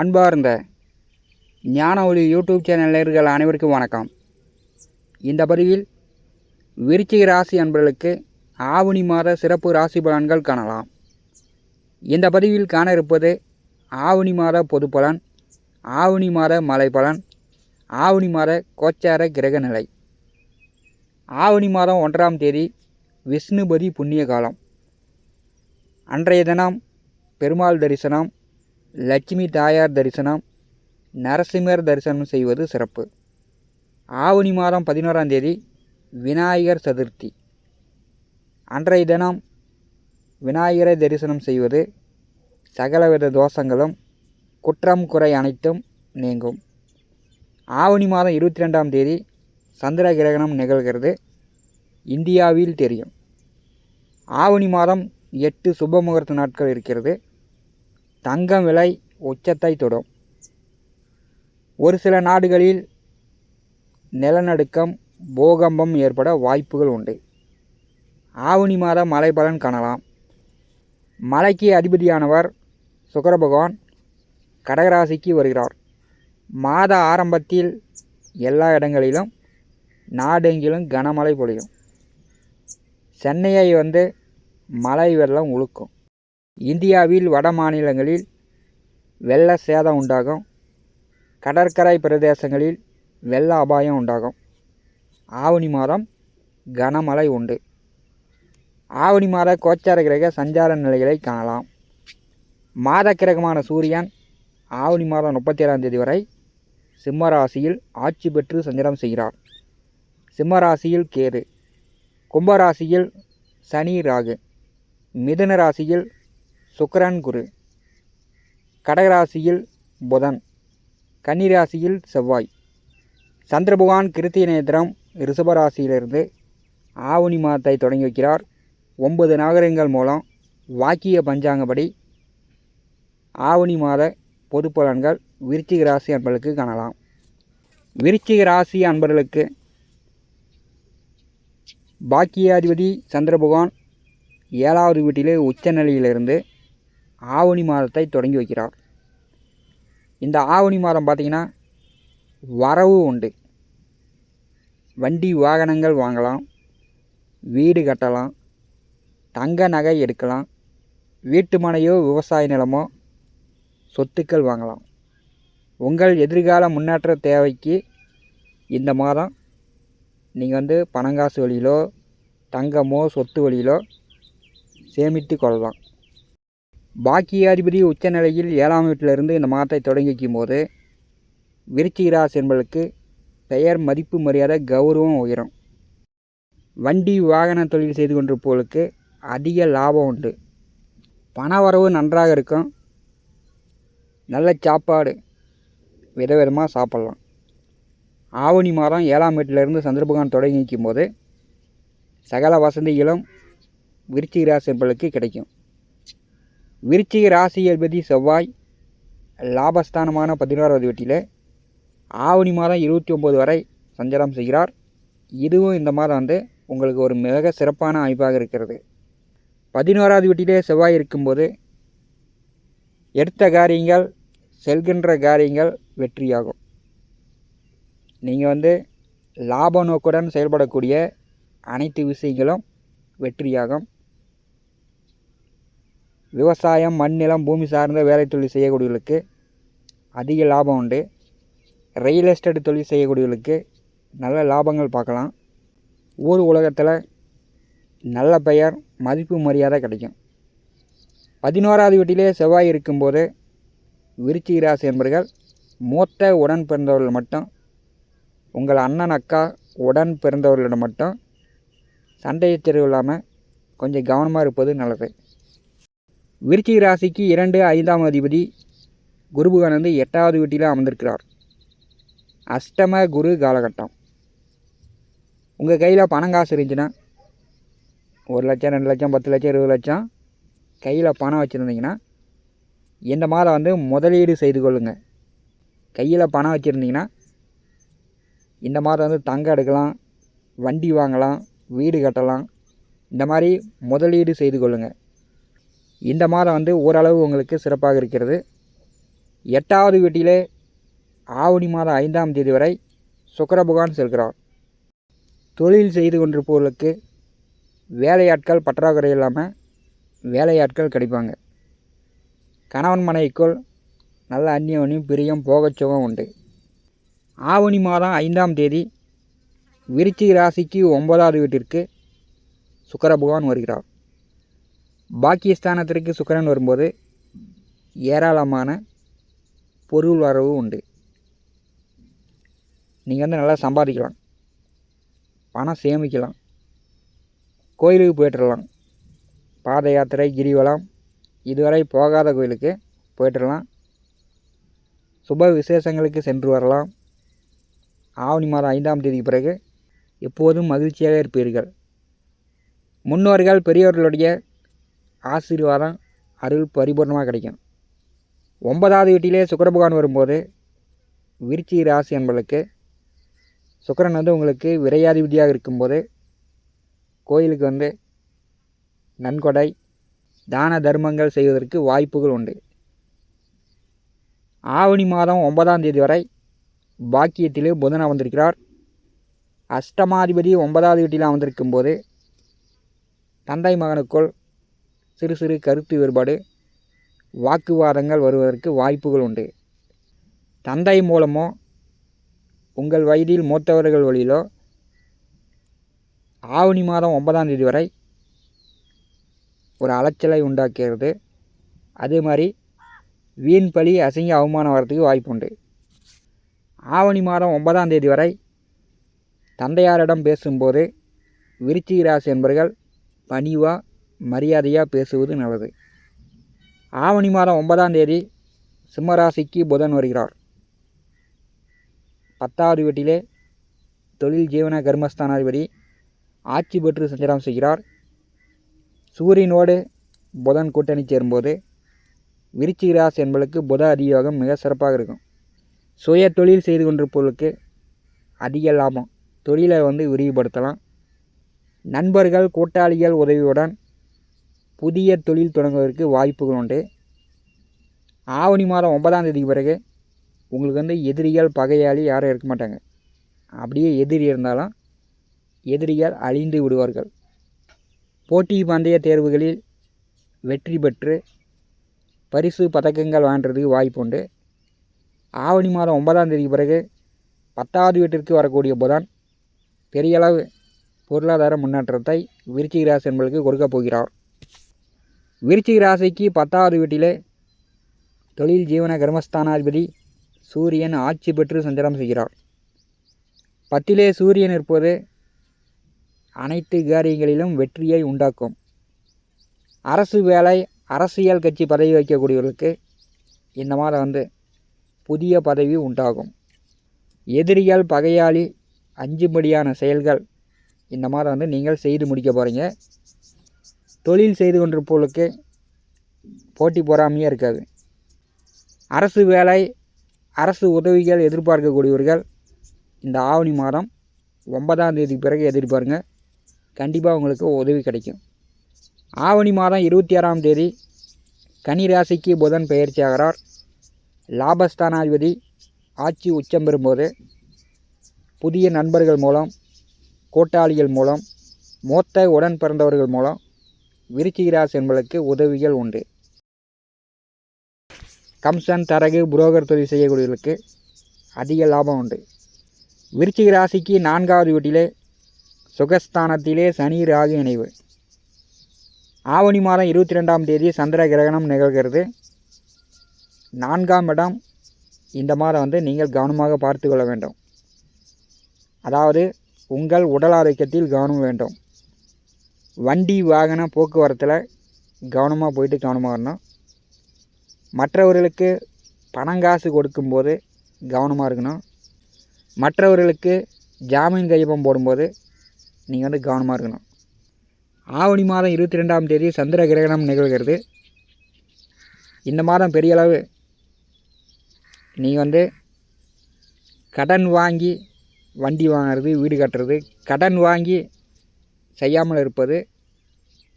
அன்பார்ந்த ஞான ஒளி யூடியூப் சேனல் அனைவருக்கும் வணக்கம். இந்த பதிவில் விருச்சிக ராசி அன்பர்களுக்கு ஆவணி மாத சிறப்பு ராசி பலன்கள் காணலாம். இந்த பதிவில் காண இருப்பது ஆவணி மாத பொது பலன் ஆவணி மாத மலை பலன் ஆவணி மாத கோச்சார கிரக நிலை. ஆவணி மாதம் ஒன்றாம் தேதி விஷ்ணுபதி புண்ணிய காலம். அன்றைய தினம் பெருமாள் தரிசனம் லட்சுமி தாயார் தரிசனம் நரசிம்மர் தரிசனம் செய்வது சிறப்பு. ஆவணி மாதம் பதினோராம் தேதி விநாயகர் சதுர்த்தி. அன்றைய தினம் விநாயகரை தரிசனம் செய்வது சகலவித தோஷங்களும் குற்றம் குறை அனைத்தும் நீங்கும். ஆவணி மாதம் இருபத்தி ரெண்டாம் தேதி சந்திர கிரகணம் நிகழ்கிறது. இந்தியாவில் தெரியும். ஆவணி மாதம் எட்டு சுப முகூர்த்த நாட்கள் இருக்கிறது. தங்கம் விலை உச்சத்தை தொடும். ஒரு சில நாடுகளில் நிலநடுக்கம் பூகம்பம் ஏற்பட வாய்ப்புகள் உண்டு. ஆவணி மாத மழை பலன் காணலாம். மலைக்கு அதிபதியானவர் சுக்கர பகவான் கடகராசிக்கு வருகிறார். மாத ஆரம்பத்தில் எல்லா இடங்களிலும் நாடெங்கிலும் கனமழை பொழியும். சென்னையை வந்து மழை வெள்ளம் உழுக்கும். இந்தியாவில் வட மாநிலங்களில் வெள்ள சேதம் உண்டாகும். கடற்கரை பிரதேசங்களில் வெள்ள அபாயம் உண்டாகும். ஆவணி மாதம் கனமழை உண்டு. ஆவணி மாத கோச்சார கிரக சஞ்சார நிலைகளை காணலாம். மாத கிரகமான சூரியன் ஆவணி மாதம் முப்பத்தி ஏழாம் தேதி வரை சிம்ம ராசியில் ஆட்சி பெற்று சஞ்சாரம் செய்கிறார். சிம்ம ராசியில் கேது. கும்பராசியில் சனி ராகு. மிதுன ராசியில் சுக்கரன் குரு. கடகராசியில் புதன். கன்னிராசியில் செவ்வாய். சந்திரபகவான் கிருத்திய நேத்திரம் ரிஷபராசியிலிருந்து ஆவணி மாதத்தை தொடங்கி வைக்கிறார். ஒன்பது நாகரிகங்கள் மூலம் வாக்கிய பஞ்சாங்கப்படி ஆவணி மாத பொது பலன்கள் விருச்சிக ராசி அன்பர்களுக்கு காணலாம். விருச்சிக ராசி அன்பர்களுக்கு பாக்கியாதிபதி சந்திரபகவான் ஏழாவது வீட்டிலே உச்ச நிலையிலிருந்து ஆவணி மாதத்தை தொடங்கி வைக்கிறார். இந்த ஆவணி மாதம் பார்த்திங்கன்னா வரவு உண்டு. வண்டி வாகனங்கள் வாங்கலாம் வீடு கட்டலாம் தங்க நகை எடுக்கலாம் வீட்டு மனையோ விவசாய நிலமோ சொத்துக்கள் வாங்கலாம். உங்கள் எதிர்கால முன்னேற்ற தேவைக்கு இந்த மாதம் நீங்கள் வந்து பணங்காசு வழியிலோ தங்கமோ சொத்து வழியிலோ சேமித்து கொள்ளலாம். பாக்கியாதிபதி உச்சநிலையில் ஏழாம் வீட்டிலிருந்து இந்த மாதத்தை தொடங்கி வைக்கும் போது விருச்சிக ராசி என்பதற்கு பெயர் மதிப்பு மரியாதை கௌரவம் உயரும். வண்டி வாகன தொழில் செய்து கொண்டிருப்பவர்களுக்கு அதிக லாபம் உண்டு. பண வரவு நன்றாக இருக்கும். நல்ல சாப்பாடு விதவிதமாக சாப்பிட்லாம். ஆவணி மாதம் ஏழாம் வீட்டிலிருந்து சந்திரபகவான் தொடங்கி வைக்கும் போது சகல வசதிகளும் விருச்சிக ராசி என்பதற்கு கிடைக்கும். விருச்சிக ராசி அதிபதி செவ்வாய் லாபஸ்தானமான பதினோராவது வீட்டில் ஆவணி மாதம் இருபத்தி ஒம்பது வரை சஞ்சாரம் செய்கிறார். இதுவும் இந்த மாதம் வந்து உங்களுக்கு ஒரு மிக சிறப்பான அமைப்பாக இருக்கிறது. பதினோராவது வீட்டிலே செவ்வாய் இருக்கும்போது எடுத்த காரியங்கள் செல்கின்ற காரியங்கள் வெற்றியாகும். நீங்கள் வந்து லாப நோக்குடன் செயல்படக்கூடிய அனைத்து விஷயங்களும் வெற்றியாகும். விவசாயம் மண் நிலம் பூமி சார்ந்த வேலை தொழில் செய்யக்கூடியவர்களுக்கு அதிக லாபம் உண்டு. ரியல் எஸ்டேட் தொழில் செய்யக்கூடியவர்களுக்கு நல்ல லாபங்கள் பார்க்கலாம். ஊர் உலகத்தில் நல்ல பெயர் மதிப்பு மரியாதை கிடைக்கும். பதினோராவது வீட்டிலே செவ்வாய் இருக்கும்போது விருச்சிக ராசி என்பர்கள் மூத்த உடன் பிறந்தவர்கள் மட்டும் உங்கள் அண்ணன் அக்கா உடன் பிறந்தவர்களிடம் மட்டும் சண்டையச்சரிவு இல்லாமல் கொஞ்சம் கவனமாக இருப்பது நல்லது. விருச்சிக ராசிக்கு இரண்டு ஐந்தாம் அதிபதி குருபுகானந்து வந்து எட்டாவது வீட்டில் அமர்ந்திருக்கிறார். அஷ்டம குரு காலகட்டம். உங்கள் கையில் பணம் காசு இருந்துச்சுன்னா ஒரு லட்சம் ரெண்டு லட்சம் பத்து லட்சம் இருபது லட்சம் கையில் பணம் வச்சுருந்தீங்கன்னா இந்த மாதம் வந்து முதலீடு செய்து கொள்ளுங்கள் கையில் பணம் வச்சுருந்தீங்கன்னா இந்த மாதம் வந்து தங்கம் எடுக்கலாம் வண்டி வாங்கலாம் வீடு கட்டலாம் இந்த மாதிரி முதலீடு செய்து கொள்ளுங்கள் இந்த மாதம் வந்து ஓரளவு உங்களுக்கு சிறப்பாக இருக்கிறது. எட்டாவது வீட்டிலே ஆவணி மாதம் ஐந்தாம் தேதி வரை சுக்கர பகவான் செல்கிறார். தொழில் செய்து கொண்டிருப்பவர்களுக்கு வேலையாட்கள் பற்றாக்குறை இல்லாமல் வேலையாட்கள் கிடைப்பாங்க. கணவன் மனைவிக்குள் நல்ல அந்நியவனையும் பிரியம் போகச்சுகம் உண்டு. ஆவணி மாதம் ஐந்தாம் தேதி விருச்சிக ராசிக்கு ஒன்பதாவது வீட்டிற்கு சுக்கிர பகவான் வருகிறார். பாக்கியஸ்தானத்திற்கு சுக்கரன் வரும்போது ஏராளமான பொருள் வரவு உண்டு. நீங்கள் வந்து நல்லா சம்பாதிக்கலாம். பணம் சேமிக்கலாம். கோயிலுக்கு போய்ட்டுடலாம் பாத யாத்திரை கிரிவலம் இதுவரை போகாத கோயிலுக்கு போய்ட்டுடலாம் சுப விசேஷங்களுக்கு சென்று வரலாம். ஆவணி மாதம் ஐந்தாம் தேதிக்கு பிறகு எப்போதும் மகிழ்ச்சியாக இருப்பீர்கள். முன்னோர்கள் பெரியவர்களுடைய ஆசீர்வாதம் அருள் பரிபூர்ணமாக கிடைக்கும். ஒன்பதாவது வீட்டிலே சுக்கரபகவான் வரும்போது விருச்சி ராசி என்பதற்கு சுக்கரன் வந்து உங்களுக்கு விரையாதிபதியாக இருக்கும்போது கோயிலுக்கு வந்து நன்கொடை தான தர்மங்கள் செய்வதற்கு வாய்ப்புகள் உண்டு. ஆவணி மாதம் ஒன்பதாம் தேதி வரை பாக்கியத்திலே புதன் அமர்ந்திருக்கிறார் அஷ்டமாதிபதி ஒன்பதாவது வீட்டில் அமர்ந்திருக்கும் போது தந்தை மகனுக்குள் சிறு சிறு கருத்து வேறுபாடு வாக்குவாதங்கள் வருவதற்கு வாய்ப்புகள் உண்டு. தந்தை மூலமோ உங்கள் வயதில் மூத்தவர்கள் வழியிலோ ஆவணி மாதம் ஒன்பதாம் தேதி வரை ஒரு அலைச்சலை உண்டாக்குகிறது. அதே மாதிரி வீண் பழி அசிங்க அவமானம் வரத்துக்கு வாய்ப்பு உண்டு. ஆவணி மாதம் ஒன்பதாம் தேதி வரை தந்தையாரிடம் பேசும்போது விருச்சிக ராசி என்பர்கள் பணிவாக மரியாதையாக பேசுவது நல்லது. ஆவணி மாதம் ஒன்பதாம் தேதி சிம்மராசிக்கு புதன் வருகிறார். பத்தாவது வீட்டிலே தொழில் ஜீவன கர்மஸ்தானாதிபதி ஆட்சி பெற்று சஞ்சாரம் செய்கிறார். சூரியனோடு புதன் கூட்டணி சேரும்போது விருச்சிக ராசி என்பளுக்கு புத அதியோகம் மிக சிறப்பாக இருக்கும். சுய தொழில் செய்து கொண்டிருப்பவர்களுக்கு அதிக லாபம். தொழிலை வந்து விரிவுபடுத்தலாம். நண்பர்கள் கூட்டாளிகள் உதவியுடன் புதிய தொழில் தொடங்குவதற்கு வாய்ப்புகள் உண்டு. ஆவணி மாதம் ஒன்பதாம் தேதிக்கு பிறகு உங்களுக்கு வந்து எதிரிகள் பகையாளி யாரும் இருக்க மாட்டாங்க. அப்படியே எதிரி இருந்தாலும் எதிரிகள் அழிந்து விடுவார்கள். போட்டி பந்தய தேர்வுகளில் வெற்றி பெற்று பரிசு பதக்கங்கள் வாங்குறதுக்கு வாய்ப்பு உண்டு. ஆவணி மாதம் ஒன்பதாம் தேதிக்கு பிறகு பத்தாவது வீட்டிற்கு வரக்கூடிய புதன் பெரிய அளவு பொருளாதார முன்னேற்றத்தை விருச்சிகராசி என்பதற்கு கொடுக்கப் போகிறார். விருச்சிக ராசிக்கு பத்தாவது வீட்டிலே தொழில் ஜீவன கர்மஸ்தானாதிபதி சூரியன் ஆட்சி பெற்று சஞ்சாரம் செய்கிறார். பத்திலே சூரியன் இருப்பது அனைத்து காரியங்களிலும் வெற்றியை உண்டாக்கும். அரசு வேலை அரசியல் கட்சி பதவி வைக்கக்கூடியவர்களுக்கு இந்த மாதம் வந்து புதிய பதவி உண்டாகும். எதிரிகள் பகையாளி அஞ்சும்படியான செயல்கள் இந்த மாதம் வந்து நீங்கள் செய்து முடிக்க போகிறீங்க தொழில் செய்து கொண்டிருப்பவர்களுக்கு போட்டி பொறாமையே இருக்காது. அரசு வேலை அரசு உதவிகள் எதிர்பார்க்கக்கூடியவர்கள் இந்த ஆவணி மாதம் ஒன்பதாம் தேதி பிறகு எதிர்பாருங்க. கண்டிப்பாக உங்களுக்கு உதவி கிடைக்கும். ஆவணி மாதம் இருபத்தி ஆறாம் தேதி கன்னி ராசிக்கு புதன் பெயர்ச்சி ஆகிறார். லாபஸ்தானாதிபதி ஆட்சி உச்சம் பெறும்போது புதிய நண்பர்கள் மூலம் கூட்டாளிகள் மூலம் மூத்த உடன் பிறந்தவர்கள் மூலம் விருச்சிகராசி என்பதற்கு உதவிகள் உண்டு. கம்சன் தரகு புரோகர் தொழில் செய்யக்கூடியவர்களுக்கு அதிக லாபம் உண்டு. விருச்சிக ராசிக்கு நான்காவது வீட்டிலே சுகஸ்தானத்திலே சனி ராகு இணைவு. ஆவணி மாதம் இருபத்தி ரெண்டாம் தேதி சந்திர கிரகணம் நிகழ்கிறது. நான்காம் இடம் இந்த மாதம் வந்து நீங்கள் கவனமாக பார்த்து கொள்ள வேண்டும். அதாவது உங்கள் உடல் ஆரோக்கியத்தில் கவனம் வேண்டும். வண்டி வாகன போக்குவரத்தில் கவனமாக போயிட்டு கவனமாக வரணும். மற்றவர்களுக்கு பணம் காசு கொடுக்கும்போது கவனமாக இருக்கணும். மற்றவர்களுக்கு ஜாமீன் கையொப்பம் போடும்போது நீங்கள் வந்து கவனமாக இருக்கணும். ஆவணி மாதம் இருபத்தி ரெண்டாம் தேதி சந்திர கிரகணம் நிகழ்கிறது. இந்த மாதம் பெரிய அளவு நீங்கள் வந்து கடன் வாங்கி வண்டி வாங்குறது வீடு கட்டுறது கடன் வாங்கி செய்யாமல் இருப்பது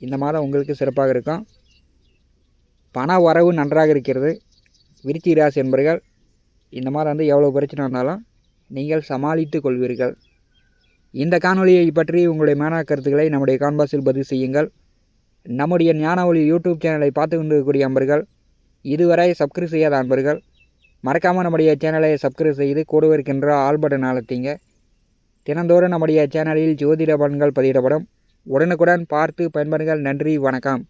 இந்த மாதம் உங்களுக்கு சிறப்பாக இருக்கும். பண வரவு நன்றாக இருக்கிறது. விருச்சி ராசி என்பர்கள் இந்த மாதிரி வந்து எவ்வளோ பிரச்சனை வந்தாலும் நீங்கள் சமாளித்து கொள்வீர்கள். இந்த காணொலியை பற்றி உங்களுடைய மேனா கருத்துக்களை நம்முடைய கான்பாஸில் பதிவு செய்யுங்கள். நம்முடைய ஞான ஒளி யூடியூப் சேனலை பார்த்து கொண்டிருக்கக்கூடிய அன்பர்கள் இதுவரை சப்ஸ்கிரைப் செய்யாத அன்பர்கள் மறக்காமல் நம்முடைய சேனலை சப்ஸ்கிரைப் செய்து கூடவே இருக்கின்ற ஆல் பட்டன் அழுத்திங்க. தினந்தோறும் நம்முடைய சேனலில் ஜோதிட பலன்கள் பதிவிடப்படும். உடனுக்குடன் பார்த்து பயன்பெறுங்கள். நன்றி வணக்கம்.